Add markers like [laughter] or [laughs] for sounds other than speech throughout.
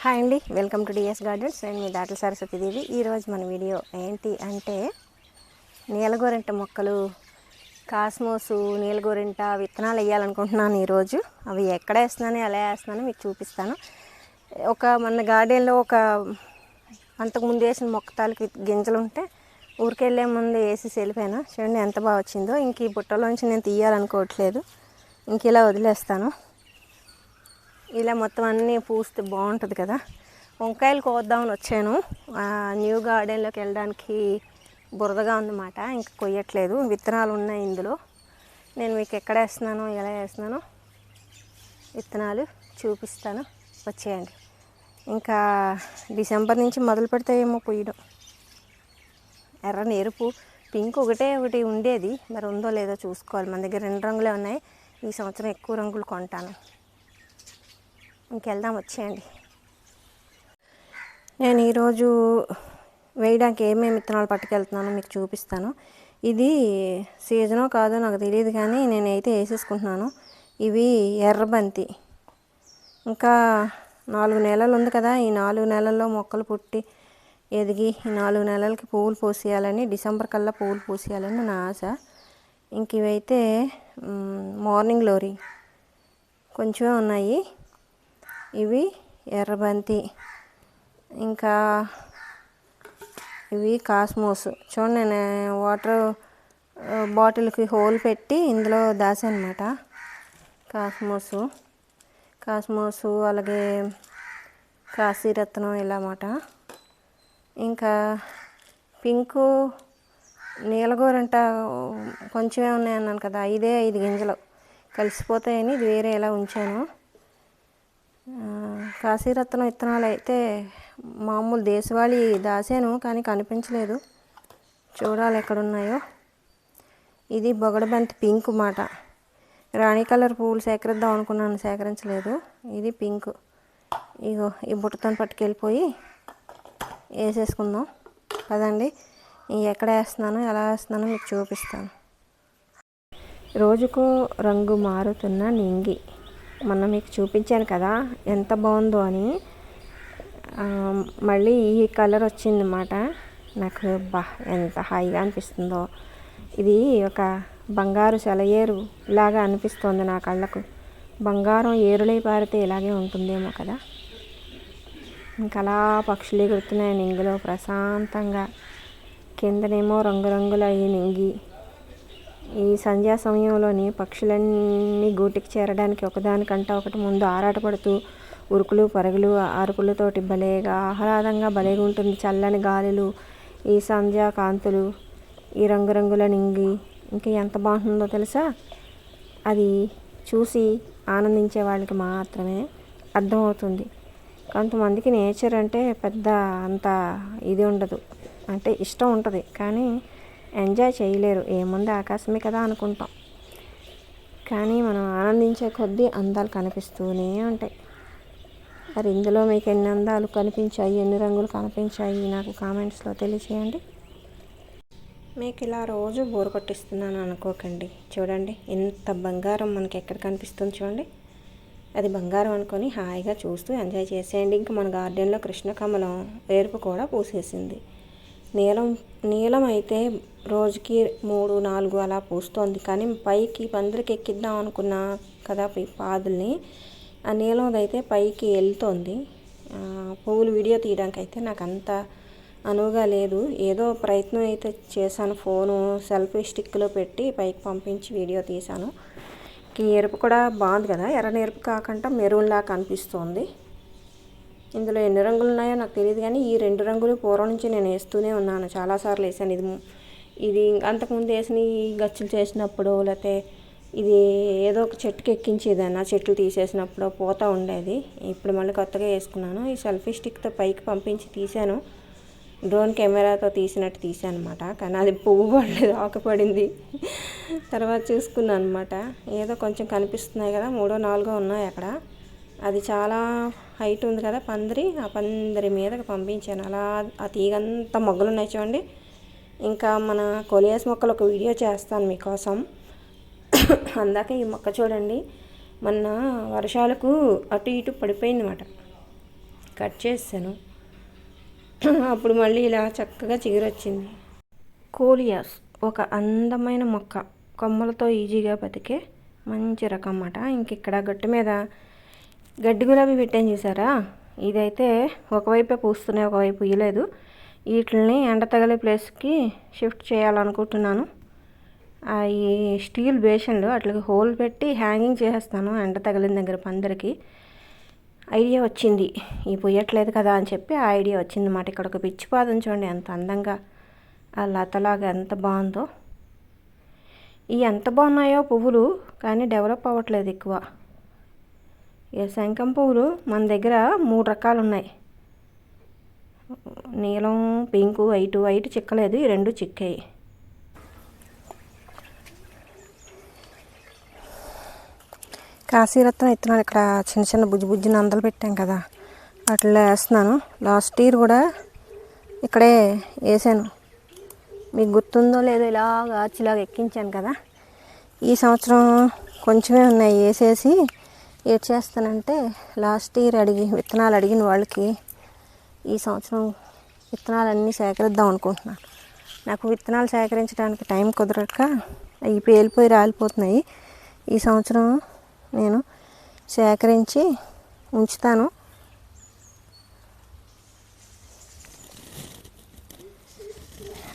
Hi అండి welcome to DS gardens. నేను మీ దాటల సరస్వతిదేవి. ఈరోజు మన వీడియో ఏంటి అంటే నీలగోరింట మొక్కలు కాస్మోసు నీలగోరింట విత్తనాలు వేయాలనుకుంటున్నాను ఈరోజు అవి ఎక్కడ వేస్తున్నాను ఎలా వేస్తున్నాను మీకు చూపిస్తాను. ఒక మన గార్డెన్లో ఒక అంతకుముందు వేసిన మొక్క తాలూకు గింజలు ఉంటే ఊరికెళ్ళే ముందు వేసి వెళ్ళిపోయాను. చూడండి ఎంత బాగా వచ్చిందో. ఇంక ఈ బుట్టలోంచి నేను తీయాలనుకోవట్లేదు. ఇంక ఇలా వదిలేస్తాను. ఇలా మొత్తం అన్నీ పూస్తే బాగుంటుంది కదా. వంకాయలు కోద్దామని వచ్చాను. ఆ, న్యూ గార్డెన్లోకి వెళ్ళడానికి బురదగా ఉందన్నమాట. ఇంకా కొయ్యట్లేదు. విత్తనాలు ఉన్నాయి ఇందులో. నేను మీకు ఎక్కడ వేస్తున్నానో ఎలా వేస్తున్నానో విత్తనాలు చూపిస్తాను. వచ్చేయండి. ఇంకా డిసెంబర్ నుంచి మొదలు పెడితే ఏమో పొయ్యడం. ఎర్రని ఎరుపు పింక్ ఒకటే ఒకటి ఉండేది. మరి ఉందో లేదో చూసుకోవాలి. మన దగ్గర రెండు రంగులే ఉన్నాయి. ఈ సంవత్సరం ఎక్కువ రంగులు కొంటాను. ఇంకెళ్దాం వచ్చేయండి. నేను ఈరోజు వేయడానికి ఏమేమి విత్తనాలు పట్టుకెళ్తున్నానో మీకు చూపిస్తాను. ఇది సీజనో కాదో నాకు తెలియదు కానీ నేనైతే వేసేసుకుంటున్నాను. ఇవి ఎర్రబంతి. ఇంకా నాలుగు నెలలు ఉంది కదా ఈ నాలుగు నెలల్లో మొక్కలు పుట్టి ఎదిగి ఈ నాలుగు నెలలకి పువ్వులు పూసేయాలని డిసెంబర్ కల్లా పువ్వులు పూసేయాలని నా ఆశ. ఇంక ఇవైతే మార్నింగ్ లోరీ. కొంచెమే ఉన్నాయి. ఇవి ఎర్రబంతి. ఇంకా ఇవి కాస్మోస్. చూడండి నేను వాటర్ బాటిల్కి హోల్ పెట్టి ఇందులో దాసానమాట కాస్మోసు. కాస్మోసు అలాగే కాశీరత్నం ఇలా మాట ఇంకా పింకు నీలగోరంట కొంచెమే ఉన్నాయన్నాను కదా ఐదే ఐదు గింజలు. కలిసిపోతాయని ఇది వేరే ఇలా ఉంచాను. కాశీరత్నం విత్తనాలు అయితే మామూలు దేశవాళీ దాసాను కానీ కనిపించలేదు. చూడాలి ఎక్కడున్నాయో. ఇది బొగడబంతి పింక్ మాట. రాణి కలర్ పువ్వులు సేకరిద్దాం అనుకున్నాను సేకరించలేదు. ఇది పింక్. ఇగో ఈ బుట్టతో పట్టుకెళ్ళిపోయి వేసేసుకుందాం. కదండి ఎక్కడ వేస్తున్నాను ఎలా వేస్తున్నానో మీకు చూపిస్తాను. రోజుకో రంగు మారుతున్న నింగి. మొన్న మీకు చూపించాను కదా ఎంత బాగుందో అని. మళ్ళీ ఈ కలర్ వచ్చిందన్నమాట. నాకు బా ఎంత హాయిగా అనిపిస్తుందో. ఇది ఒక బంగారు సెలయేరు లాగా అనిపిస్తుంది నా కళ్ళకు. బంగారం ఏరులై పారితే ఇలాగే ఉంటుందేమో కదా. ఇంకా అలా పక్షులు ఎగురుతున్నాయి నింగిలో ప్రశాంతంగా కిందనేమో రంగురంగుల ఈ నింగి ఈ సంధ్యా సమయంలోని పక్షులన్నీ గూటికి చేరడానికి ఒకదానికంట ఒకటి ముందు ఆరాటపడుతూ ఉరుకులు పరుగులు అరుపులతోటి భలేగా ఆహ్లాదంగా భలేగా ఉంటుంది. చల్లని గాలులు ఈ సంధ్యా కాంతులు ఈ రంగురంగుల నింగి ఇంకా ఎంత బాగుంటుందో తెలుసా? అది చూసి ఆనందించే వాళ్ళకి మాత్రమే అర్థమవుతుంది. కొంతమందికి నేచర్ అంటే పెద్ద అంత ఇది ఉండదు. అంటే ఇష్టం ఉంటుంది. కానీ ఎంజాయ్ చేయలేరు. ఏముంది ఆకాశమే కదా అనుకుంటాం. కానీ మనం ఆనందించే కొద్దీ అందాలు కనిపిస్తూనే ఉంటాయి. మరి ఇందులో మీకు ఎన్ని అందాలు కనిపించాయి? ఎన్ని రంగులు కనిపించాయి? నాకు కామెంట్స్లో తెలియచేయండి. మీకు ఇలా రోజు బోరు కొట్టిస్తున్నాను అనుకోకండి. చూడండి ఇంత బంగారం మనకి ఎక్కడ కనిపిస్తుంది చూడండి. అది బంగారం అనుకొని హాయిగా చూస్తూ ఎంజాయ్ చేసేయండి. ఇంకా మన గార్డెన్లో కృష్ణకమలం ఎరుపు కూడా పూసేసింది. నీలం నీలం అయితే రోజుకి మూడు నాలుగు అలా పూస్తోంది. కానీ పైకి పందిరికి ఎక్కిద్దాం అనుకున్నా కదా ఈ పాదుల్ని. ఆ నీలం అయితే పైకి వెళ్తోంది పువ్వులు వీడియో తీయడానికి అయితే నాకు అంత అనువుగా లేదు. ఏదో ప్రయత్నం అయితే చేశాను. ఫోను సెల్ఫీ స్టిక్లో పెట్టి పైకి పంపించి వీడియో తీశాను. ఈ ఎరుపు కూడా బాగుంది కదా. ఎర్ర ఎరుపు కాకుండా మెరూన్లా కనిపిస్తోంది. ఇందులో ఎన్ని రంగులు ఉన్నాయో నాకు తెలియదు కానీ ఈ రెండు రంగులు పూర్వం నుంచి నేను వేస్తూనే ఉన్నాను. చాలాసార్లు వేసాను ఇది ఇది అంతకుముందు వేసిన ఈ గచ్చులు చేసినప్పుడు లేకపోతే ఇది ఏదో ఒక చెట్టుకి ఎక్కించేదాన్ని. ఆ చెట్లు తీసేసినప్పుడు పోతా ఉండేది. ఇప్పుడు మళ్ళీ కొత్తగా వేసుకున్నాను. ఈ సెల్ఫీ స్టిక్తో పైకి పంపించి తీశాను. డ్రోన్ కెమెరాతో తీసినట్టు తీసాను అనమాట కానీ అది పువ్వు పడలేదు ఆకపడింది తర్వాత చూసుకున్నాను అనమాట ఏదో కొంచెం కనిపిస్తున్నాయి కదా మూడో నాలుగో ఉన్నాయి అక్కడ. అది చాలా హైట్ ఉంది కదా పందిరి ఆ పందిరి మీదకి పంపించాను. అలా ఆ తీగంతా మొగ్గలు ఉన్నాయి చూడండి. ఇంకా మన కొలియాస్ మొక్కలు ఒక వీడియో చేస్తాను మీకోసం. అందాక ఈ మొక్క చూడండి. మొన్న వర్షాలకు అటు ఇటు పడిపోయింది అనమాట కట్ చేసాను అప్పుడు మళ్ళీ ఇలా చక్కగా చిగురొచ్చింది. కోలియాస్ ఒక అందమైన మొక్క. కొమ్మలతో ఈజీగా బతికే మంచి రకం అన్నమాట. ఇంక ఇక్కడ గట్టు మీద గడ్డి గులాబీ పెట్టాను చూసారా? ఇదైతే ఒకవైపే పూస్తున్నాయి ఒకవైపు ఇయ్యలేదు వీటిని ఎండ తగలే ప్లేస్కి షిఫ్ట్ చేయాలనుకుంటున్నాను. ఆ ఈ స్టీల్ బేషన్లు అట్లకి హోల్ పెట్టి హ్యాంగింగ్ చేసేస్తాను ఎండ తగిలిన దగ్గర పందిరికి. ఐడియా వచ్చింది. ఈ పొయ్యట్లేదు కదా అని చెప్పి ఆ ఐడియా వచ్చింది అన్నమాట ఇక్కడ ఒక పిచ్చి పాదం చూడండి ఎంత అందంగా ఆ లతలాగా ఎంత బాగుందో. ఈ ఎంత బాగున్నాయో పువ్వులు కానీ డెవలప్ అవ్వట్లేదు ఎక్కువ. ఈ శంఖం పువ్వులు మన దగ్గర మూడు రకాలు ఉన్నాయి నీలం పింకు వైట్ వైట్ చిక్కలేదు ఈ రెండు చిక్కాయి. కాశీరత్నం విత్తనాలు ఇక్కడ చిన్న చిన్న బుజ్జి బుజ్జి నందలు పెట్టాం కదా అట్లా వేస్తున్నాను. లాస్ట్ ఇయర్ కూడా ఇక్కడే వేసాను. మీకు గుర్తుందో లేదో ఇలాగా ఆచిలాగా ఎక్కించాను కదా. ఈ సంవత్సరం కొంచెమే ఉన్నాయి వేసేసి ఏం చేస్తానంటే లాస్ట్ ఇయర్ అడిగి విత్తనాలు అడిగిన వాళ్ళకి ఈ సంవత్సరం విత్తనాలన్నీ సేకరిద్దాం అనుకుంటున్నాను నాకు విత్తనాలు సేకరించడానికి టైం కుదరక అవి పేలిపోయి రాలిపోతున్నాయి. ఈ సంవత్సరం నేను సేకరించి ఉంచుతాను.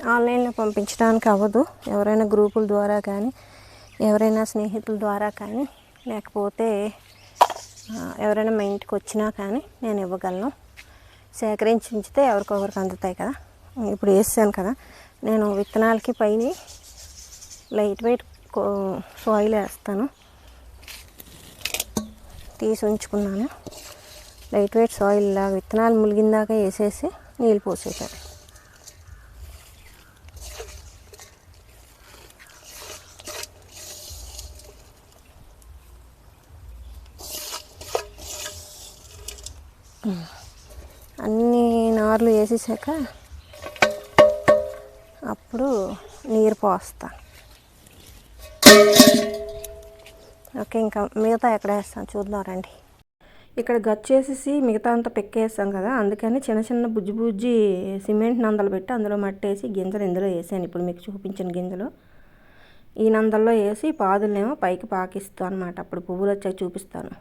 ఆన్లైన్లో పంపించడానికి అవ్వదు. ఎవరైనా గ్రూపుల ద్వారా కానీ ఎవరైనా స్నేహితుల ద్వారా కానీ లేకపోతే ఎవరైనా మా ఇంటికి వచ్చినా కానీ నేను ఇవ్వగలను. సేకరించి ఉంచితే ఎవరికొకరికి అందుతాయి కదా. ఇప్పుడు వేసాను కదా. నేను విత్తనాలకి పైన లైట్ వెయిట్ సాయిల్ వేస్తాను. తీసి ఉంచుకున్నాను. లైట్ వెయిట్ సాయిల్ లాగా విత్తనాలు ములిగిందాక వేసేసి నీళ్ళు పోసేసాను అన్ని నార్లు వేసేసాక అప్పుడు నీరు పోస్తా. ఓకే ఇంకా మిగతా ఎక్కడ వేస్తాను చూద్దాం రండి. ఇక్కడ గచ్చేసేసి మిగతా అంతా పెక్కేస్తాం కదా అందుకని చిన్న చిన్న బుజ్జి బుజ్జి సిమెంట్ నందలు పెట్టి అందులో మట్టేసి గింజలు ఇందులో వేసాను. ఇప్పుడు మీకు చూపించిన గింజలు. ఈ నందల్లో వేసి పాదులనేమో పైకి పాకిస్తాను అనమాట అప్పుడు పువ్వులు వచ్చాక చూపిస్తాను.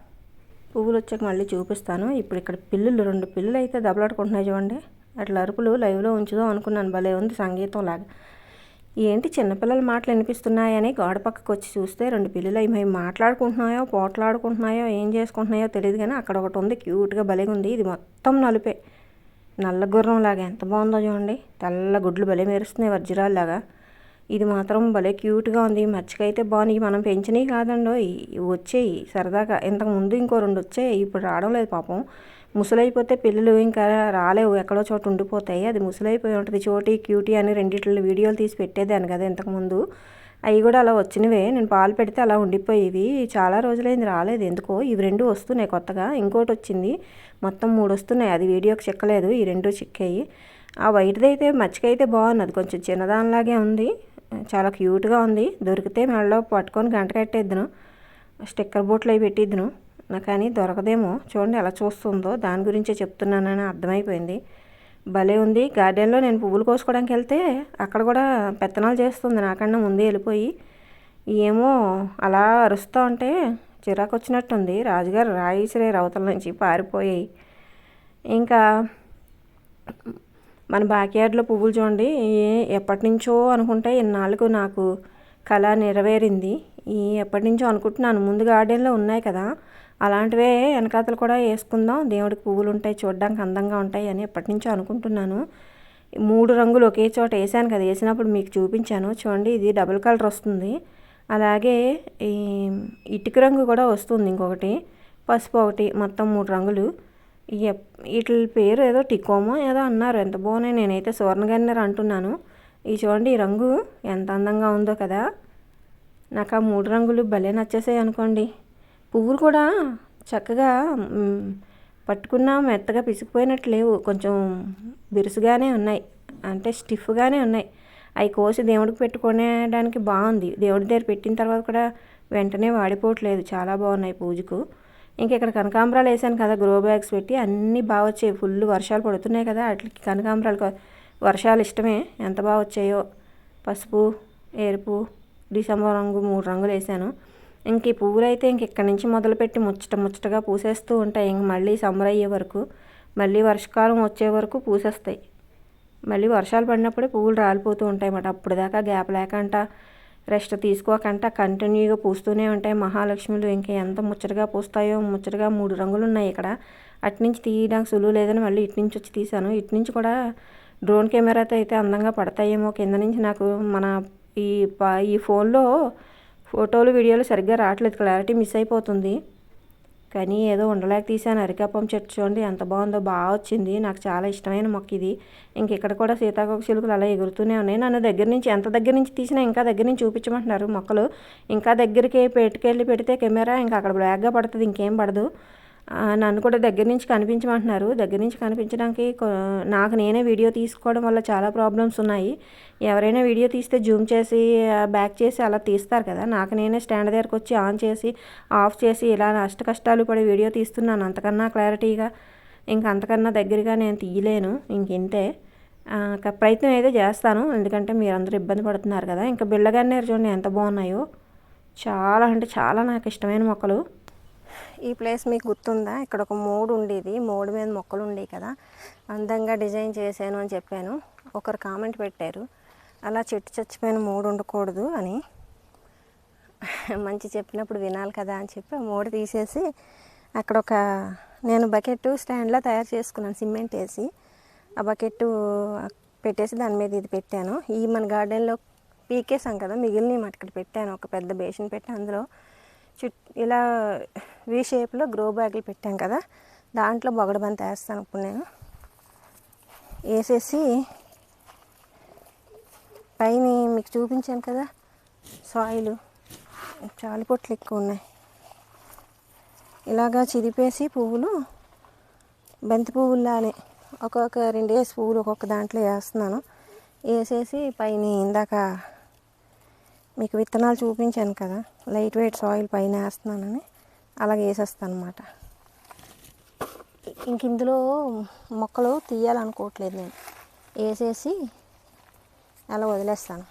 పువ్వులు వచ్చాక మళ్ళీ చూపిస్తాను. ఇప్పుడు ఇక్కడ పిల్లులు రెండు పిల్లులు అయితే దెబ్బలాడుకుంటున్నాయి చూడండి. అట్లా అరుపులు లైవ్లో ఉంచుదాం అనుకున్నాను. భలే ఉంది సంగీతం లాగా ఏంటి చిన్నపిల్లల మాటలు వినిపిస్తున్నాయని గోడ పక్కకు వచ్చి చూస్తే రెండు పిల్లలు అవి మాట్లాడుకుంటున్నాయో పోట్లాడుకుంటున్నాయో ఏం చేసుకుంటున్నాయో తెలియదు కానీ అక్కడ ఒకటి ఉంది. క్యూట్గా భలే ఉంది. ఇది మొత్తం నలుపే. నల్ల గుర్రం లాగా ఎంత బాగుందో చూడండి. తెల్ల గుడ్లు భలే మెరుస్తున్నాయి వజ్రాల్లాగా. ఇది మాత్రం భలే క్యూట్గా ఉంది. మచ్చికైతే బాగున్నాయి మనం పెంచినవి కాదండో ఇవి వచ్చేయి సరదాగా. ఇంతకు ముందు ఇంకో రెండు వచ్చాయి. ఇప్పుడు రావడం లేదు పాపం. ముసలైపోతే పిల్లలు ఇంకా రాలేవు ఎక్కడో చోట ఉండిపోతాయి. అది ముసలైపోయి ఉంటుంది. చోటి క్యూటీ అని రెండిట్లో వీడియోలు తీసి పెట్టేదాన్ని కదా ఇంతకుముందు. అవి కూడా అలా వచ్చినవే. నేను పాలు పెడితే అలా ఉండిపోయేవి. చాలా రోజులైంది రాలేదు. ఎందుకో? ఇవి రెండు వస్తున్నాయి కొత్తగా. ఇంకోటి వచ్చింది. మొత్తం మూడు వస్తున్నాయి. అది వీడియోకి చిక్కలేదు. ఈ రెండు చిక్కాయి. ఆ వైట్ది అయితే మచ్చికైతే బాగున్నది. కొంచెం చిన్నదానిలాగే ఉంది. చాలా క్యూట్గా ఉంది. దొరికితే మెడలో పట్టుకొని గంట కట్టేద్దును. స్టిక్కర్ బోట్లు అవి పెట్టిద్దును. నాకు కానీ దొరకదేమో. చూడండి ఎలా చూస్తుందో. దాని గురించే చెప్తున్నానని అర్థమైపోయింది. భలే ఉంది. గార్డెన్లో నేను పువ్వులు కోసుకోవడానికి వెళ్తే అక్కడ కూడా పెత్తనాలు చేస్తుంది. నాకన్నా ముందే వెళ్ళిపోయి ఏమో అలా అరుస్తూ ఉంటే చిరాకు వచ్చినట్టుంది రాజుగారు రాయిసిరే రవతల నుంచి పారిపోయాయి. ఇంకా మన బ్యాక్యార్డ్లో పువ్వులు చూడండి. ఎప్పటి నుంచో అనుకుంటే ఇన్నాళ్ళకు నాకు కళ నెరవేరింది. ఈ ఎప్పటి నుంచో అనుకుంటున్నాను. ముందు గార్డెన్లో ఉన్నాయి కదా. అలాంటివే వెనకాతలు కూడా వేసుకుందాం. దేవుడికి పువ్వులు ఉంటాయి చూడడానికి అందంగా ఉంటాయి అని ఎప్పటి నుంచో అనుకుంటున్నాను. మూడు రంగులు ఒకే చోట వేసాను కదా వేసినప్పుడు మీకు చూపించాను. చూడండి ఇది డబుల్ కలర్ వస్తుంది. అలాగే ఈ ఇటుక రంగు కూడా వస్తుంది ఇంకొకటి పసుపు ఒకటి మొత్తం మూడు రంగులు. వీటి పేరు ఏదో టికోమో ఏదో అన్నారు. ఎంత బాగున్నాయి నేనైతే సువర్ణగన్నర్ అంటున్నాను. ఈ చూడండి ఈ రంగు ఎంత అందంగా ఉందో కదా. నాకు ఆ మూడు రంగులు భలే నచ్చేసాయి అనుకోండి. పువ్వులు కూడా చక్కగా పట్టుకున్నా మెత్తగా పిసికిపోయినట్టు లేవు. కొంచెం బిరుసుగానే ఉన్నాయి. అంటే స్టిఫ్గానే ఉన్నాయి. అవి కోసి దేవుడికి పెట్టుకునేడానికి బాగుంది. దేవుడి దగ్గర పెట్టిన తర్వాత కూడా వెంటనే వాడిపోవట్లేదు. చాలా బాగున్నాయి పూజకు. ఇంకా ఇక్కడ కనకాంబరాలు వేసాను కదా గ్రో బ్యాగ్స్ పెట్టి అన్నీ బాగా వచ్చాయి. ఫుల్ వర్షాలు పడుతున్నాయి కదా వాటికి కనకాంబరాలు వర్షాలు ఇష్టమే. ఎంత బాగా వచ్చాయో. పసుపు ఎరుపు డిసెంబర్ రంగు మూడు రంగులు వేసాను ఇంక ఈ పువ్వులు అయితే ఇంక ఇక్కడి నుంచి మొదలుపెట్టి ముచ్చట ముచ్చటగా పూసేస్తూ ఉంటాయి. ఇంక మళ్ళీ సమ్మర్ అయ్యే వరకు మళ్ళీ వర్షకాలం వచ్చే వరకు పూసేస్తాయి. మళ్ళీ వర్షాలు పడినప్పుడే పువ్వులు రాలిపోతూ ఉంటాయి అన్నమాట అప్పుడు దాకా గ్యాప్ లేకంట రెస్ట్ తీసుకోకంట కంటిన్యూగా పూస్తూనే ఉంటాయి. మహాలక్ష్మిలు ఇంకా ఎంత ముచ్చటగా పూస్తాయో ముచ్చటగా మూడు రంగులు ఉన్నాయి ఇక్కడ. అటు నుంచి తీయడానికి సులువు లేదని మళ్ళీ ఇటు నుంచి వచ్చి తీశాను. ఇటు నుంచి కూడా డ్రోన్ కెమెరాతో అయితే అందంగా పడతాయేమో. కింద నుంచి నాకు మన ఈ ఈ ఫోన్లో ఫోటోలు వీడియోలు సరిగ్గా రావట్లేదు. క్లారిటీ మిస్ అయిపోతుంది. కానీ ఏదో ఉండలేక తీసాను అరికాపం చెట్టు చూడండి ఎంత బాగుందో బాగా వచ్చింది. నాకు చాలా ఇష్టమైన మొక్క ఇది. ఇంక ఇక్కడ కూడా సీతాకోక చిలుకలు అలా ఎగురుతూనే ఉన్నాయి. నన్ను దగ్గర నుంచి ఎంత దగ్గర నుంచి తీసినా ఇంకా దగ్గర నుంచి చూపించమంటున్నారు మొక్కలు. ఇంకా దగ్గరికి పెట్టుకెళ్ళి పెడితే కెమెరా ఇంకా అక్కడ బ్లాక్గా పడుతుంది. ఇంకేం పడదు. నన్ను కూడా దగ్గర నుంచి కనిపించమంటున్నారు. దగ్గర నుంచి కనిపించడానికి నాకు నేనే వీడియో తీసుకోవడం వల్ల చాలా ప్రాబ్లమ్స్ ఉన్నాయి. ఎవరైనా వీడియో తీస్తే జూమ్ చేసి బ్యాక్ చేసి అలా తీస్తారు కదా. నాకు నేనే స్టాండ్ దగ్గరకు వచ్చి ఆన్ చేసి ఆఫ్ చేసి ఇలా అష్ట కష్టాలు పడి వీడియో తీస్తున్నాను. అంతకన్నా క్లారిటీగా ఇంక అంతకన్నా దగ్గరగా నేను తీయలేను. ఇంకింతే ప్రయత్నం అయితే చేస్తాను. ఎందుకంటే మీరు అందరూ ఇబ్బంది పడుతున్నారు కదా. ఇంకా బిళ్ళగన్నేరు చూడండి ఎంత బాగున్నాయో. చాలా అంటే చాలా నాకు ఇష్టమైన మొక్కలు. ఈ ప్లేస్ మీకు గుర్తుందా? ఇక్కడ ఒక మోడ్ ఉండేది. మోడ్ మీద మొక్కలు ఉండేవి కదా. అందంగా డిజైన్ చేశాను అని చెప్పాను. ఒకరు కామెంట్ పెట్టారు. అలా చెట్టు చచ్చిపోయిన మోడ్ ఉండకూడదు అని. మంచి చెప్పినప్పుడు వినాలి కదా అని చెప్పి ఆ మోడ్ తీసేసి అక్కడ ఒక నేను బకెట్ స్టాండ్లో తయారు చేసుకున్నాను సిమెంట్ వేసి. ఆ బకెట్ పెట్టేసి దాని మీద ఇది పెట్టాను. ఈ మన గార్డెన్లో పీకేసాం కదా మిగిలిన మటుకటి పెట్టాను. ఒక పెద్ద బేషన్ పెట్టి అందులో చుట్ ఇలా వి షేప్లో గ్రో బ్యాగులు పెట్టాం కదా దాంట్లో బొగడబంత వేస్తాను ఇప్పుడు నేను. వేసేసి పైన మీకు చూపించాను కదా సాయిల్ చాలు పొట్లు ఎక్కువ ఉన్నాయి. ఇలాగా చిదిపేసి పువ్వులు బంతి పువ్వులానే ఒక్కొక్క రెండు వేసి పువ్వులు ఒక్కొక్క దాంట్లో వేస్తున్నాను. వేసేసి పైన ఇందాక మీకు విత్తనాలు చూపించాను కదా లైట్ వెయిట్ సాయిల్ పైన వేస్తున్నానని అలాగే వేసేస్తాను అనమాట ఇంక ఇందులో మొక్కలు తీయాలనుకోవట్లేదు నేను. వేసేసి అలా వదిలేస్తాను.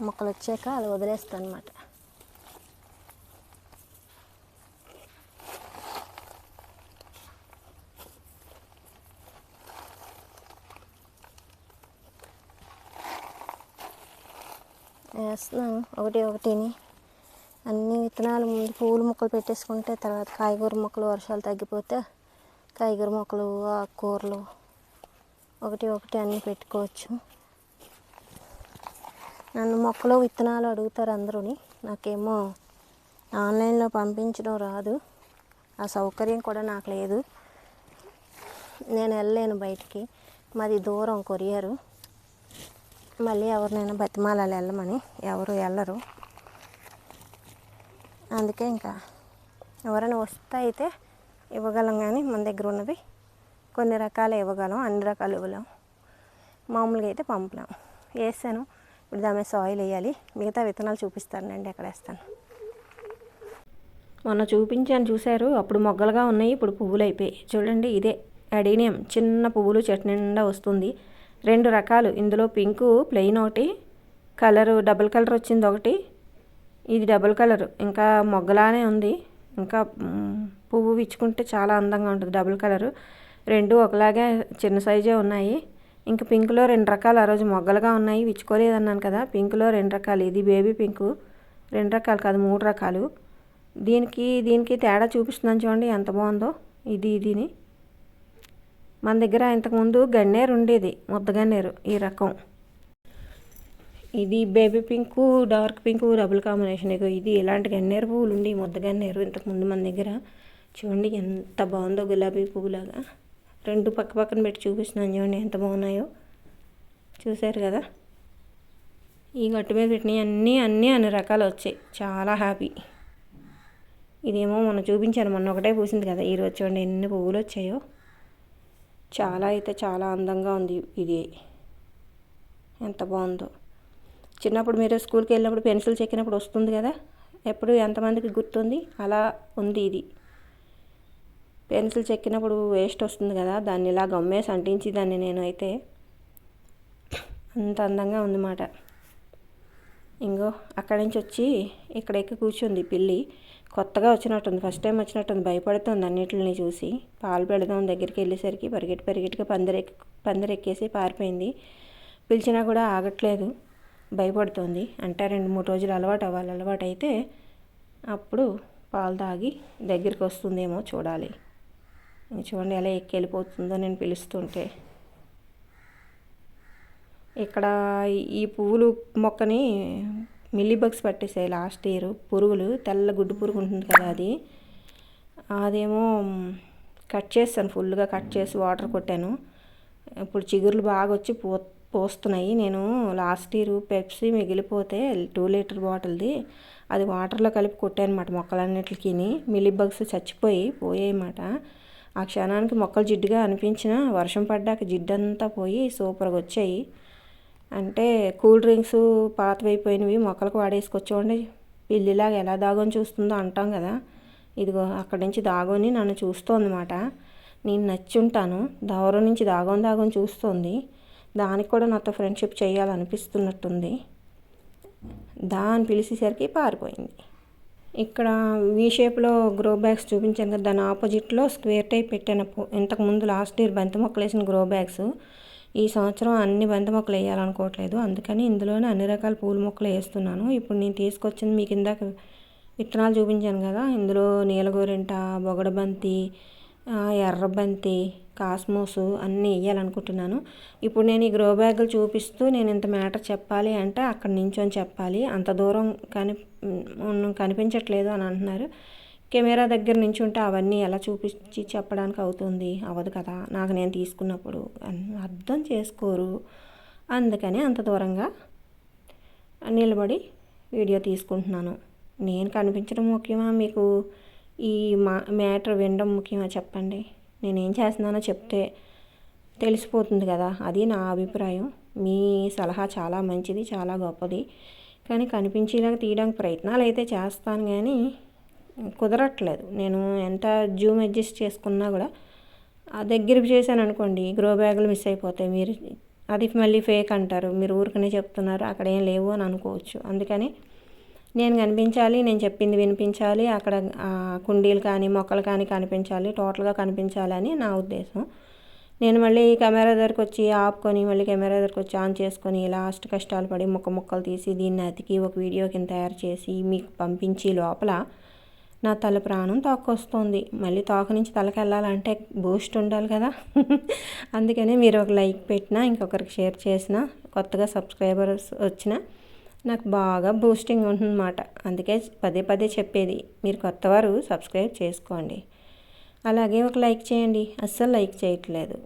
మొక్కలు వచ్చాక అలా వదిలేస్తాను అనమాట వేస్తున్నాను ఒకటి ఒకటిని. అన్ని విత్తనాలు ముందు పూల మొక్కలు పెట్టేసుకుంటే తర్వాత కాయగూర మొక్కలు వర్షాలు తగ్గిపోతే కాయగూర మొక్కలు ఆకుకూరలు ఒకటి ఒకటి అన్నీ పెట్టుకోవచ్చు. నన్ను మొక్కలు విత్తనాలు అడుగుతారు అందరూని. నాకేమో ఆన్లైన్లో పంపించడం రాదు. ఆ సౌకర్యం కూడా నాకు లేదు. నేను వెళ్ళలేను బయటికి. మాది దూరం కొరియరు. మళ్ళీ ఎవరినైనా బతిమాలలో వెళ్ళమని ఎవరు వెళ్ళరు. అందుకే ఇంకా ఎవరైనా వస్తే అయితే ఇవ్వగలం కానీ మన దగ్గర ఉన్నవి కొన్ని రకాలు ఇవ్వగలం అన్ని రకాలు ఇవ్వలేం. మామూలుగా అయితే పంపలేం. వేసాను ఇప్పుడు దాని మీద సాయిల్ వేయాలి. మిగతా విత్తనాలు చూపిస్తానండి ఎక్కడ వేస్తాను. మొన్న చూపించాను చూశారు. అప్పుడు మొగ్గలుగా ఉన్నాయి. ఇప్పుడు పువ్వులు అయిపోయాయి. చూడండి ఇదే అడీనియం. చిన్న పువ్వులు చెట్టు నిండా వస్తుంది. రెండు రకాలు. ఇందులో పింకు ప్లెయిన్ ఒకటి కలరు డబుల్ కలర్ వచ్చింది ఒకటి. ఇది డబుల్ కలర్. ఇంకా మొగ్గలానే ఉంది. ఇంకా పువ్వు విచ్చుకుంటే చాలా అందంగా ఉంటుంది డబుల్ కలరు. రెండు ఒకలాగే చిన్న సైజే ఉన్నాయి. ఇంకా పింక్లో రెండు రకాలు. ఆ రోజు మొగ్గలుగా ఉన్నాయి. విచ్చుకోలేదు అన్నాను కదా. పింక్లో రెండు రకాలు. ఇది బేబీ పింకు. రెండు రకాలు కాదు మూడు రకాలు. దీనికి దీనికి తేడా చూపిస్తుందని చూడండి. ఎంత బాగుందో. ఇది ఇదిని మన దగ్గర ఇంతకుముందు గన్నేరు ఉండేది ముద్దగన్నేరు ఈ రకం. ఇది baby pink dark pink double combination. ఇగో ఇది ఇలాంటి గన్నేరు పువ్వులు ఉండి ముద్దగన్నేరు ఇంతకుముందు మన దగ్గర. చూడండి ఎంత బాగుందో గులాబీ పువ్వులాగా. రెండు పక్క పక్కన పెట్టి చూపిస్తున్నాను చూడండి ఎంత బాగున్నాయో. చూశారు కదా? ఈ గట్టు మీద పెట్టినవి అన్నీ అన్నీ అన్ని రకాలు వచ్చాయి. చాలా హ్యాపీ. ఇదేమో మొన్న చూపించాను మొన్న ఒకటే పూసింది కదా. ఈరోజు చూడండి ఎన్ని పువ్వులు వచ్చాయో. చాలా అయితే చాలా అందంగా ఉంది ఇది. ఎంత బాగుందో. చిన్నప్పుడు మీరు స్కూల్కి వెళ్ళినప్పుడు పెన్సిల్ చెక్కినప్పుడు వస్తుంది కదా? ఎప్పుడు ఎంతమందికి గుర్తుంది? అలా ఉంది ఇది. పెన్సిల్ చెక్కినప్పుడు వేస్ట్ వస్తుంది కదా? దాన్ని ఇలా గమ్మేసి అంటించి దాన్ని నేను అయితే అంత అందంగా ఉందన్నమాట. ఇంకో అక్కడి నుంచి వచ్చి ఇక్కడ ఎక్కి కూర్చుంది పిల్లి. కొత్తగా వచ్చినట్టుంది ఫస్ట్ టైం వచ్చినట్టుంది. భయపడుతుంది అన్నిటిని చూసి. పాలు పెడదాం దగ్గరికి వెళ్ళేసరికి పరిగెట్టి పరిగెట్టుగా పందిరెక్కి పందిరెక్కేసి పారిపోయింది. పిలిచినా కూడా ఆగట్లేదు. భయపడుతుంది. అంటే రెండు మూడు రోజులు అలవాటు అవ్వాలి అలవాటు అయితే అప్పుడు పాలు తాగి దగ్గరికి వస్తుందేమో చూడాలి. చూడండి ఎలా ఎక్కి వెళ్ళిపోతుందో నేను పిలుస్తుంటే. ఇక్కడ ఈ పువ్వులు మొక్కని మిల్లీబగ్స్ పట్టేసాయి లాస్ట్ ఇయర్. పురుగులు తెల్ల గుడ్డు పురుగు ఉంటుంది కదా అది. అదేమో కట్ చేస్తాను ఫుల్గా కట్ చేసి వాటర్ కొట్టాను. ఇప్పుడు చిగురులు బాగా వచ్చి పో పోస్తున్నాయి. నేను లాస్ట్ ఇయర్ పెప్సీ మిగిలిపోతే టూ లీటర్ బాటిల్ది. అది వాటర్లో కలిపి కొట్టానమాట మొక్కలన్నిటికి మిల్లీబగ్స్ చచ్చిపోయి పోయాయన్నమాట. ఆ క్షణానికి మొక్కలు జిడ్డుగా అనిపించిన వర్షం పడ్డాక జిడ్డంతా పోయి సూపర్గా వచ్చాయి. అంటే కూల్ డ్రింక్స్ పాతవైపోయినవి మొక్కలకు వాడేసుకొచ్చుకోండి పిల్లిలాగా ఎలా దాగొని చూస్తుందో అంటాం కదా. ఇదిగో అక్కడి నుంచి దాగొని నన్ను చూస్తోందన్నమాట. నేను నచ్చి ఉంటాను దూరం నుంచి దాగొని దాగొని చూస్తోంది. దానికి కూడా నాతో ఫ్రెండ్షిప్ చేయాలనిపిస్తున్నట్టుంది. దాన్ని పిలిచేసరికి పారిపోయింది. ఇక్కడ వీ షేప్లో గ్రో బ్యాగ్స్ చూపించాను కదా. దాని ఆపోజిట్లో స్క్వేర్ టైప్ పెట్టాను. ఇంతకుముందు లాస్ట్ ఇయర్ బంతి మొక్కలు వేసిన గ్రో బ్యాగ్స్ ఈ సంవత్సరం అన్ని బంతి మొక్కలు వేయాలనుకోవట్లేదు. అందుకని ఇందులోనే అన్ని రకాల పూల మొక్కలు వేస్తున్నాను. ఇప్పుడు నేను తీసుకొచ్చింది మీకు ఇందాక విత్తనాలు చూపించాను కదా. ఇందులో నీలగోరింట బొగడబంతి ఎర్రబంతి కాస్మోసు అన్నీ వేయాలనుకుంటున్నాను. ఇప్పుడు నేను ఈ గ్రో బ్యాగులు చూపిస్తూ నేను ఇంత మ్యాటర్ చెప్పాలి అంటే అక్కడ నుంచొని చెప్పాలి. అంత దూరం కని కనిపించట్లేదు అని అంటున్నారు. కెమెరా దగ్గర నుంచి ఉంటే అవన్నీ ఎలా చూపించి చెప్పడానికి అవుతుంది? అవ్వదు కదా నాకు నేను తీసుకున్నప్పుడు. అర్థం చేసుకోరు. అందుకని అంత దూరంగా నిలబడి వీడియో తీసుకుంటున్నాను. నేను కనిపించడం ముఖ్యమా? మీకు ఈ మా మ్యాటర్ వినడం ముఖ్యమా? చెప్పండి. నేనేం చేస్తున్నానో చెప్తే తెలిసిపోతుంది కదా. అది నా అభిప్రాయం. మీ సలహా చాలా మంచిది చాలా గొప్పది. కానీ కనిపించేలాగా తీయడానికి ప్రయత్నాలు అయితే చేస్తాను కానీ కుదరట్లేదు. నేను ఎంత జూమ్ అడ్జస్ట్ చేసుకున్నా కూడా ఆ దగ్గరికి చేశాను అనుకోండి గ్రో బ్యాగులు మిస్ అయిపోతాయి. మీరు అది మళ్ళీ ఫేక్ అంటారు. మీరు ఊరికనే చెప్తున్నారు అక్కడ ఏం లేవు అని అనుకోవచ్చు. అందుకని నేను కనిపించాలి నేను చెప్పింది వినిపించాలి అక్కడ కుండీలు కానీ మొక్కలు కానీ కనిపించాలి టోటల్గా కనిపించాలని నా ఉద్దేశం. నేను మళ్ళీ కెమెరా దగ్గరకు వచ్చి ఆపుకొని మళ్ళీ కెమెరా దగ్గరకు వచ్చి ఆన్ చేసుకొని లాస్ట్ కష్టాలు పడి ముక్క ముక్కలు తీసి దీన్ని అతికి ఒక వీడియో కింద తయారు చేసి మీకు పంపించి లోపల నా తల ప్రాణం తాకొస్తుంది. మళ్ళీ తాకు నుంచి తలకి వెళ్ళాలంటే బూస్ట్ ఉండాలి కదా. [laughs] అందుకనే మీరు ఒక లైక్ పెట్టినా ఇంకొకరికి షేర్ చేసిన కొత్తగా సబ్స్క్రైబర్స్ వచ్చిన నాకు బాగా బూస్టింగ్ ఉంటుందన్నమాట. అందుకే పదే పదే చెప్పేది. మీరు కొత్తవారు సబ్స్క్రైబ్ చేసుకోండి. అలాగే ఒక లైక్ చేయండి. అస్సలు లైక్ చేయట్లేదు.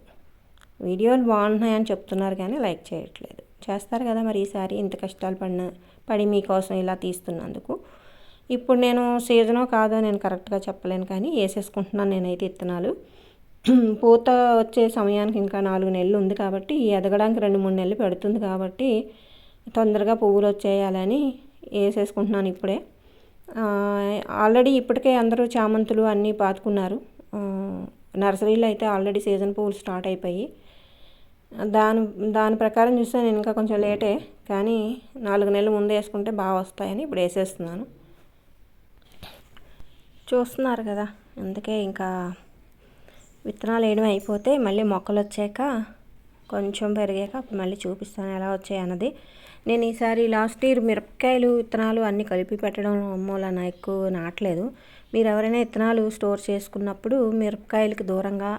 వీడియోలు బాగుంటున్నాయని చెప్తున్నారు కానీ లైక్ చేయట్లేదు. చేస్తారు కదా మరి ఈసారి ఇంత కష్టాలు పడిన పడి మీకోసం ఇలా తీస్తున్నందుకు. ఇప్పుడు నేను సీజనో కాదో నేను కరెక్ట్గా చెప్పలేను కానీ వేసేసుకుంటున్నాను నేనైతే ఇత్తనాలు. పూత వచ్చే సమయానికి ఇంకా నాలుగు నెలలు ఉంది కాబట్టి ఎదగడానికి రెండు మూడు నెలలు పెడుతుంది కాబట్టి తొందరగా పువ్వులు వచ్చేయాలని వేసేసుకుంటున్నాను ఇప్పుడే. ఆల్రెడీ ఇప్పటికే అందరూ చామంతులు అన్నీ పాతుకున్నారు. నర్సరీలో అయితే ఆల్రెడీ సీజన్ పువ్వులు స్టార్ట్ అయిపోయి. దాని దాని ప్రకారం చూస్తే నేను ఇంకా కొంచెం లేటే కానీ నాలుగు నెలలు ముందు వేసుకుంటే బాగా వస్తాయని ఇప్పుడు వేసేస్తున్నాను. చూస్తున్నారు కదా. అందుకే ఇంకా విత్తనాలు వేయడం అయిపోతే మళ్ళీ మొక్కలు వచ్చాక కొంచెం పెరిగాక మళ్ళీ చూపిస్తాను ఎలా వచ్చాయి అన్నది. నేను ఈసారి లాస్ట్ ఇయర్ మిరపకాయలు విత్తనాలు అన్నీ కలిపి పెట్టడం మూలన ఎక్కువ నాటలేదు. మీరు ఎవరైనా విత్తనాలు స్టోర్ చేసుకున్నప్పుడు మిరపకాయలకి దూరంగా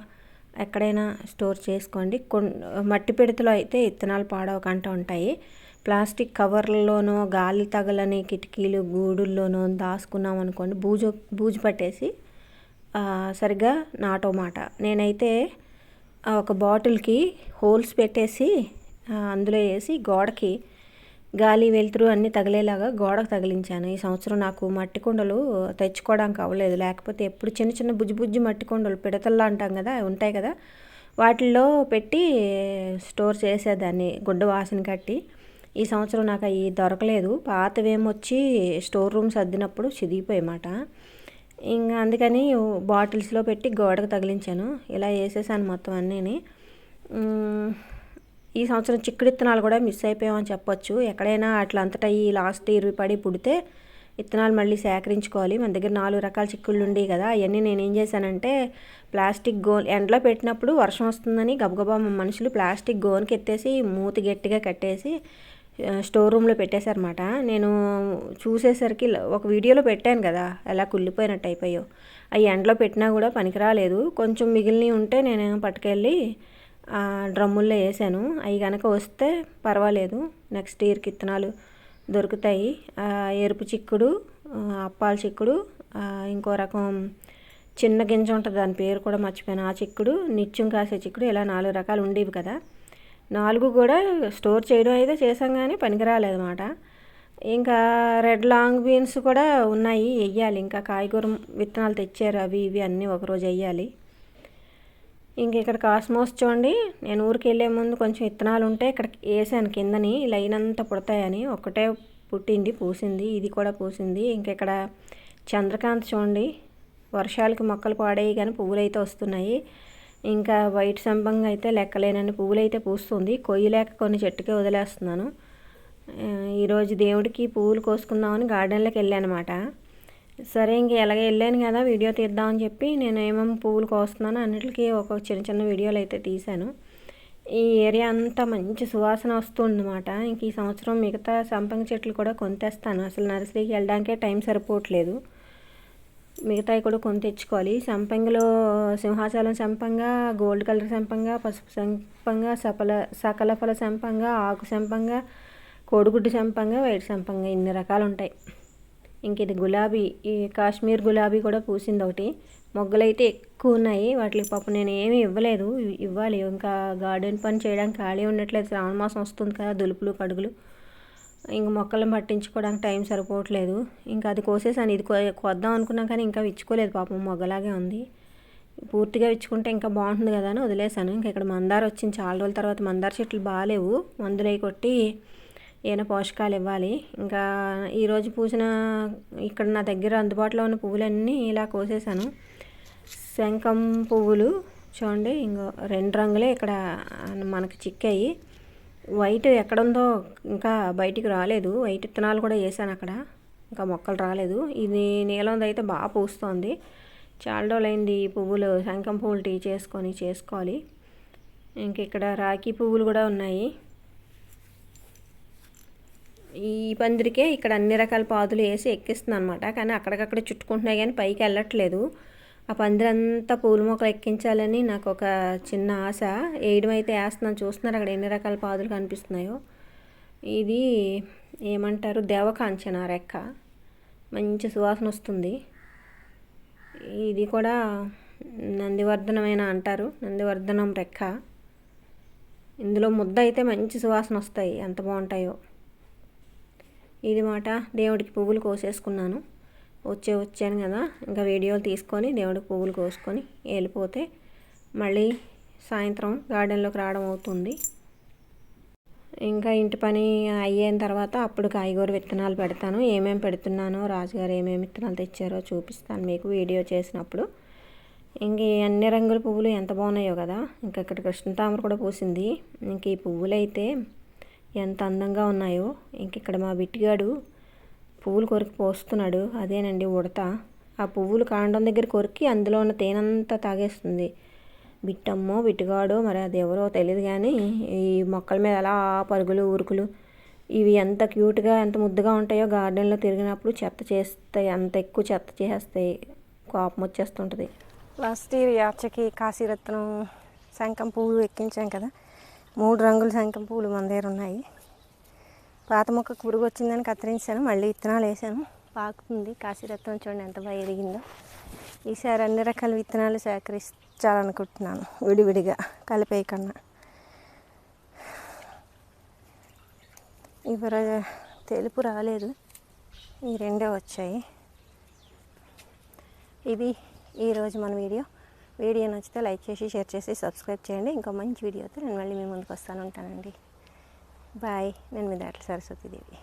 ఎక్కడైనా స్టోర్ చేసుకోండి. కొన్ మట్టి పిడతలో అయితే విత్తనాలు పాడవకుండా ఉంటాయి. ప్లాస్టిక్ కవర్లలోనో గాలి తగలని కిటికీలు గూడుల్లోనో దాచుకున్నాం అనుకోండి బూజు బూజు పట్టేసి సరిగ్గా నాటోమాట నేనైతే ఒక బాటిల్కి హోల్స్ పెట్టేసి అందులో వేసి గోడకి గాలి వెలుతురు అన్నీ తగిలేలాగా గోడకు తగిలించాను. ఈ సంవత్సరం నాకు మట్టి కుండలు తెచ్చుకోవడానికి అవ్వలేదు. లేకపోతే ఎప్పుడు చిన్న చిన్న బుజ్జి బుజ్జి మట్టి కుండలు పిడతల్లా అంటాం కదా ఉంటాయి కదా వాటిల్లో పెట్టి స్టోర్ చేసేదాన్ని గుడ్డ వాసన కట్టి. ఈ సంవత్సరం నాకు అవి దొరకలేదు. పాతవేమొచ్చి స్టోర్ రూమ్ సర్దినప్పుడు చిదిగిపోయమాట. ఇంకా అందుకని బాటిల్స్లో పెట్టి గోడకు తగిలించాను. ఇలా వేసేసాను మొత్తం అన్నీని. ఈ సంవత్సరం చిక్కుడు విత్తనాలు కూడా మిస్ అయిపోయామని చెప్పొచ్చు. ఎక్కడైనా అట్లా అంతటా ఈ లాస్ట్ ఇయర్ పడి పుడితే విత్తనాలు మళ్ళీ సేకరించుకోవాలి. మన దగ్గర నాలుగు రకాల చిక్కుళ్ళు ఉండేవి కదా అవన్నీ నేను ఏం చేశానంటే ప్లాస్టిక్ గోన్ ఎండలో పెట్టినప్పుడు వర్షం వస్తుందని గబగబా మనుషులు ప్లాస్టిక్ గోన్కి ఎత్తేసి మూతి గట్టిగా కట్టేసి స్టోర్ రూమ్లో పెట్టేశారన్నమాట. నేను చూసేసరికి ఒక వీడియోలో పెట్టాను కదా ఎలా కుళ్ళిపోయినట్టు అయిపోయావు అవి ఎండలో పెట్టినా కూడా పనికిరాలేదు. కొంచెం మిగిలినవి ఉంటే నేను పట్టుకెళ్ళి డ్రమ్ముల్లో వేసాను. అవి కనుక వస్తే పర్వాలేదు. నెక్స్ట్ ఇయర్కి విత్తనాలు దొరుకుతాయి. ఎరుపు చిక్కుడు అప్పాల చిక్కుడు ఇంకో రకం చిన్న గింజ ఉంటుంది దాని పేరు కూడా మర్చిపోయాను. ఆ చిక్కుడు నిత్యం కాసే చిక్కుడు ఇలా నాలుగు రకాలు ఉండేవి కదా. నాలుగు కూడా స్టోర్ చేయడం అయితే చేసాం కానీ పనికిరాలేదన్నమాట. ఇంకా రెడ్ లాంగ్ బీన్స్ కూడా ఉన్నాయి వెయ్యాలి. ఇంకా కాయగూర విత్తనాలు తెచ్చారు అవి ఇవి అన్నీ ఒకరోజు వెయ్యాలి. ఇంక ఇక్కడ కాస్మోస్ చూడండి. నేను ఊరికి వెళ్ళే ముందు కొంచెం విత్తనాలు ఉంటే ఇక్కడ వేసాను కిందని. లైన్ అంతా పుడతాయని. ఒకటే పుట్టింది పూసింది. ఇది కూడా పూసింది. ఇంక ఇక్కడ చంద్రకాంత్ చూడండి. వర్షాలకి మొక్కలు పాడేవి కానీ పువ్వులు అయితే వస్తున్నాయి. ఇంకా వైట్ సంపంగా అయితే లెక్కలేనన్ని పువ్వులు అయితే పూస్తుంది. కొయ్యలేక కొన్ని చెట్టుకే వదిలేస్తున్నాను. ఈరోజు దేవుడికి పువ్వులు కోసుకుందామని గార్డెన్లోకి వెళ్ళానమాట. సరే ఇంక ఎలాగ వెళ్ళాను కదా వీడియో తీద్దామని చెప్పి నేను ఏమేమి పువ్వులు కోస్తున్నానో అన్నిటికీ ఒక చిన్న చిన్న వీడియోలు అయితే తీశాను. ఈ ఏరియా అంతా మంచి సువాసన వస్తుందన్నమాట. ఇంక ఈ సంవత్సరం మిగతా సంపంగి చెట్లు కూడా కొంతేస్తాను అసలు నర్సరీకి వెళ్ళడానికే టైం సరిపోవట్లేదు. మిగతాయి కూడా కొని తెచ్చుకోవాలి. సంపంగిలో సింహాచలం సంపంగా గోల్డ్ కలర్ సంపంగా పసుపు సంపంగా సఫల సకలఫల సంపంగ సంపంగా ఆకు సంపంగ కోడిగుడ్డు సంపంగ వైట్ సంపంగా ఇన్ని రకాలు ఉంటాయి ఇంక ఇది గులాబీ ఈ కాశ్మీర్ గులాబీ కూడా పూసింది ఒకటి మొగ్గలు అయితే ఎక్కువ ఉన్నాయి. వాటికి పాపం నేను ఏమీ ఇవ్వలేదు. ఇవ్వాలి. ఇంకా గార్డెన్ పని చేయడానికి ఖాళీ ఉండట్లేదు శ్రావణ మాసం వస్తుంది కదా దులుపులు కడుగులు. ఇంక మొక్కలను పట్టించుకోవడానికి టైం సరిపోవట్లేదు. ఇంకా అది కోసేసాను. ఇది కో- కొద్దాం అనుకున్నాం కానీ ఇంకా విచ్చుకోలేదు పాపం. మొగ్గలాగే ఉంది. పూర్తిగా విచ్చుకుంటే ఇంకా బాగుంటుంది కదా అని వదిలేసాను. ఇంకా ఇక్కడ మందార వచ్చింది. చాలా రోజుల తర్వాత మందార చెట్లు బాగాలేవు. మందులు అవి కొట్టి ఏమైనా పోషకాలు ఇవ్వాలి. ఇంకా ఈరోజు పూసిన ఇక్కడ నా దగ్గర అందుబాటులో ఉన్న పువ్వులన్నీ ఇలా కోసేసాను. శంఖం పువ్వులు చూడండి. ఇంకో రెండు రంగులే ఇక్కడ మనకి చిక్కాయి. వైట్ ఎక్కడుందో ఇంకా బయటికి రాలేదు. వైట్ విత్తనాలు కూడా వేసాను అక్కడ. ఇంకా మొక్కలు రాలేదు. ఇది నీలంది అయితే బాగా పూస్తోంది. చాలా రోజులైంది ఈ పువ్వులు శంఖం పువ్వులు టీ చేసుకొని చేసుకోవాలి. ఇంక ఇక్కడ రాఖీ పువ్వులు కూడా ఉన్నాయి. ఈ పందిరికే ఇక్కడ అన్ని రకాల పాదులు వేసి ఎక్కిస్తుంది అనమాట కానీ అక్కడికక్కడ చుట్టుకుంటున్నాయి కానీ పైకి వెళ్ళట్లేదు. ఆ పందిరంతా పూల మొక్కలు ఎక్కించాలని నాకు ఒక చిన్న ఆశ. వేయడం అయితే వేస్తున్నాను చూస్తున్నారు అక్కడ ఎన్ని రకాల పాదులు కనిపిస్తున్నాయో. ఇది ఏమంటారు? దేవకాంచన రెక్క మంచి సువాసన వస్తుంది. ఇది కూడా నందివర్ధనమైన అంటారు? నందివర్ధనం రెక్క ఇందులో ముద్ద అయితే మంచి సువాసన వస్తాయి ఎంత బాగుంటాయో. ఇది మాట దేవుడికి పువ్వులు కోసేసుకున్నాను. వచ్చే వచ్చాను కదా. ఇంకా వీడియోలు తీసుకొని దేవుడికి పువ్వులు కోసుకొని వెళ్ళిపోతే మళ్ళీ సాయంత్రం గార్డెన్లోకి రావడం అవుతుంది. ఇంకా ఇంటి పని అయిన తర్వాత అప్పుడు కాయగూర విత్తనాలు పెడతాను. ఏమేమి పెడుతున్నానో రాజుగారు ఏమేమి విత్తనాలు తెచ్చారో చూపిస్తాను మీకు వీడియో చేసినప్పుడు. ఇంక అన్ని రంగుల పువ్వులు ఎంత బాగున్నాయో కదా. ఇంకా ఇక్కడ కృష్ణ తామర కూడా పూసింది. ఇంక ఈ పువ్వులు అయితే ఎంత అందంగా ఉన్నాయో. ఇంక ఇక్కడ మా బిట్టిగాడు పువ్వులు కొరికి పోస్తున్నాడు. అదేనండి ఉడత. ఆ పువ్వులు కాండం దగ్గర కొరికి అందులో ఉన్న తేనంతా తాగేస్తుంది. బిట్టమ్మో బిట్టుగాడో మరి అది ఎవరో తెలియదు కానీ ఈ మొక్కల మీద అలా పరుగులు ఉరుకులు ఇవి ఎంత క్యూట్గా ఎంత ముద్దుగా ఉంటాయో గార్డెన్లో తిరిగినప్పుడు చెత్త చేస్తాయి. అంత ఎక్కువ చెత్త చేసేస్తాయి కోపం వచ్చేస్తుంటుంది. లాస్ట్ ఇయర్ యాచకి కాశీరత్నం శంఖం పువ్వులు ఎక్కించాం కదా. మూడు రంగుల శంఖం పువ్వులు మన దగ్గర ఉన్నాయి. పాత మొక్క పురుగు వచ్చిందని కత్తిరించాను మళ్ళీ విత్తనాలు వేసాను. పాకుతుంది. కాశీరత్నం చూడండి ఎంత బాగా ఎదిగిందో. ఈసారి అన్ని రకాల విత్తనాలు సేకరించాలనుకుంటున్నాను విడివిడిగా కలిపేయకుండా ఇవర తెలుపు రాలేదు. ఈ రెండే వచ్చాయి. ఇది ఈరోజు మన వీడియో. వీడియో నచ్చితే లైక్ చేసి షేర్ చేసి సబ్స్క్రైబ్ చేయండి. ఇంకో మంచి వీడియోతో నేను మళ్ళీ మీ ముందుకు వస్తాను ఉంటానండి. బాయ్ నేను మీ దాంట్లో సరస్వతీదేవి